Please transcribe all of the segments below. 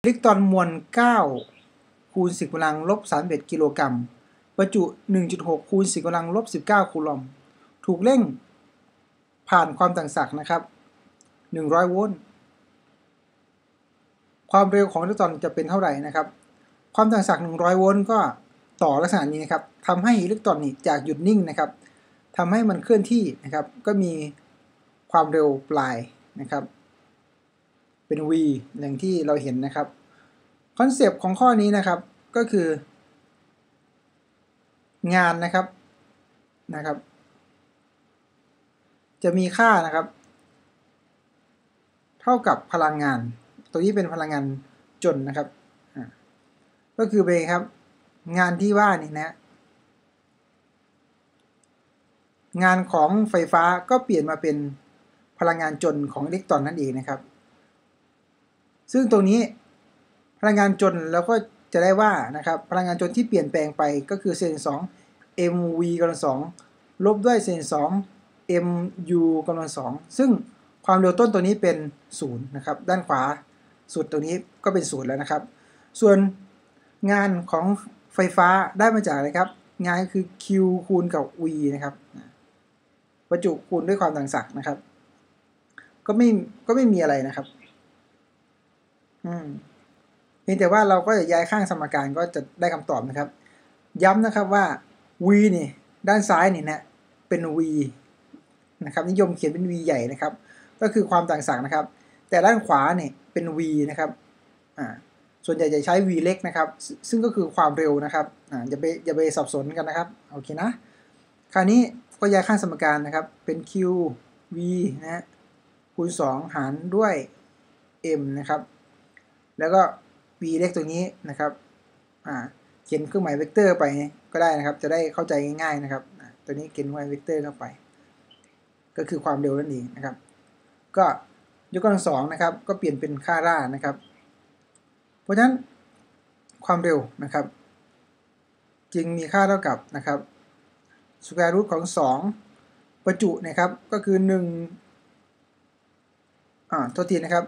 อิเล็กตรอนมวล 9 คูณ 10กำลังลบ 31 กิโลกรัมประจุ 1.6 คูณ 10กำลังลบ 19 คูลอม ถูกเร่งผ่านความต่างศักย์นะครับ 100 โวลต์ ความเร็วของอิเล็กตรอนจะเป็นเท่าไหร่นะครับ ความต่างศักย์100 โวลต์ก็ต่อลักษณะนี้นะครับทำให้อิเล็กตรอนนี่จากหยุดนิ่งนะครับทำให้มันเคลื่อนที่นะครับ ก็มีความเร็วปลายนะครับ เป็น v อย่างที่เราเห็นนะครับคอนเซปต์ของข้อนี้นะครับก็คือ งานนะครับนะครับ จะมีค่านะครับ เท่ากับพลังงาน ตัวนี้เป็นพลังงานจนนะครับ ก็คือเป็นครับ งานที่ว่านี่นะ งานของไฟฟ้าก็เปลี่ยนมาเป็นพลังงานจนของอิเล็กตรอนนั่นเองนะครับ ซึ่งตรงนี้พลังงานจนเราก็จะได้ว่านะครับพลังงานจนที่เปลี่ยนแปลงไปก็คือเซน2 mv กำลังสองลบด้วยเซน2 mu กำลังสองซึ่งความเร็วต้นตัวนี้เป็น0นะครับด้านขวาสุดตัวนี้ก็เป็น0แล้วนะครับ ส่วนงานของไฟฟ้าได้มาจากอะไรครับ งานคือ q คูณกับ v นะครับประจุคูณด้วยความต่างศักย์นะครับ ก็ไม่ก็ไม่มีอะไรนะครับ อืมเพียงแต่ว่าเราก็จะย้ายข้างสมการก็จะได้คำตอบนะครับ ย้ำนะครับว่า v นี่ ด้านซ้ายนี่นะเป็น v นะครับ นิยมเขียนเป็น v ใหญ่นะครับ ก็คือความต่างศักนะครับ แต่ด้านขวาเนี่ยเป็น v นะครับอ่าส่วนใหญ่จะใช้ v เล็กนะครับ ซึ่งก็คือความเร็วนะครับอ่าอย่าไปอย่าไปสับสนกันนะครับโอเคนะ คราวนี้ก็ย้ายข้างสมการนะครับ เป็น q v นะคูณ2 หารด้วย m นะครับ แล้วก็ v เล็กตัวนี้นะครับเขียนเครื่องหมายเวกเตอร์ไปก็ได้นะครับ จะได้เข้าใจง่ายๆนะครับตัวนี้เขียนเครื่องหมายเวกเตอร์เข้าไป ก็คือความเร็วนั่นเองนะครับ ก็ยกกำลังสองนะครับ ก็เปลี่ยนเป็นค่าร่านะครับ เพราะฉะนั้นความเร็วนะครับ จึงมีค่าเท่ากับนะครับสแควร์รูทของ 2 ประจุนะครับก็คือ1อ่าตัวทีนะครับ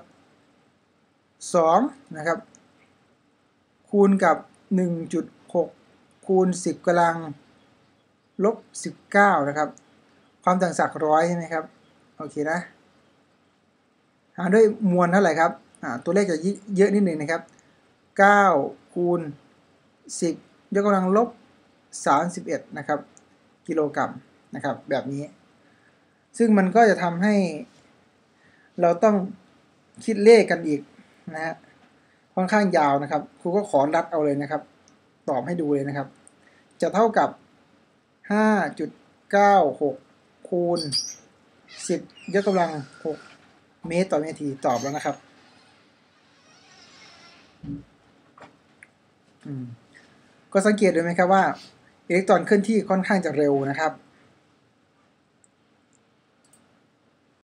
2นะครับคูณกับ 1.6 คูณ 10กำลังลบ 19 นะครับ ความต่างศักย์ร้อยใช่ไหมครับ โอเคนะ หาด้วยมวลเท่าไหร่ครับ ตัวเลขจะเยอะนิดหนึ่งนะครับ 9 คูณ 10 ยกกำลังลบ 31 นะครับ กิโลกรัมนะครับ แบบนี้ ซึ่งมันก็จะทำให้ เราต้องคิดเลขกันอีก นะฮะค่อนข้างยาวนะครับ ครูก็ขอรัดเอาเลยนะครับ ตอบให้ดูเลยนะครับ จะเท่ากับ 5.96 คูณ 10 ยกกำลัง 6 เมตรต่อวินาทีตอบแล้วนะครับก็สังเกตดูไหมครับว่าอิเล็กตรอนเคลื่อนที่ค่อนข้างจะเร็วนะครับ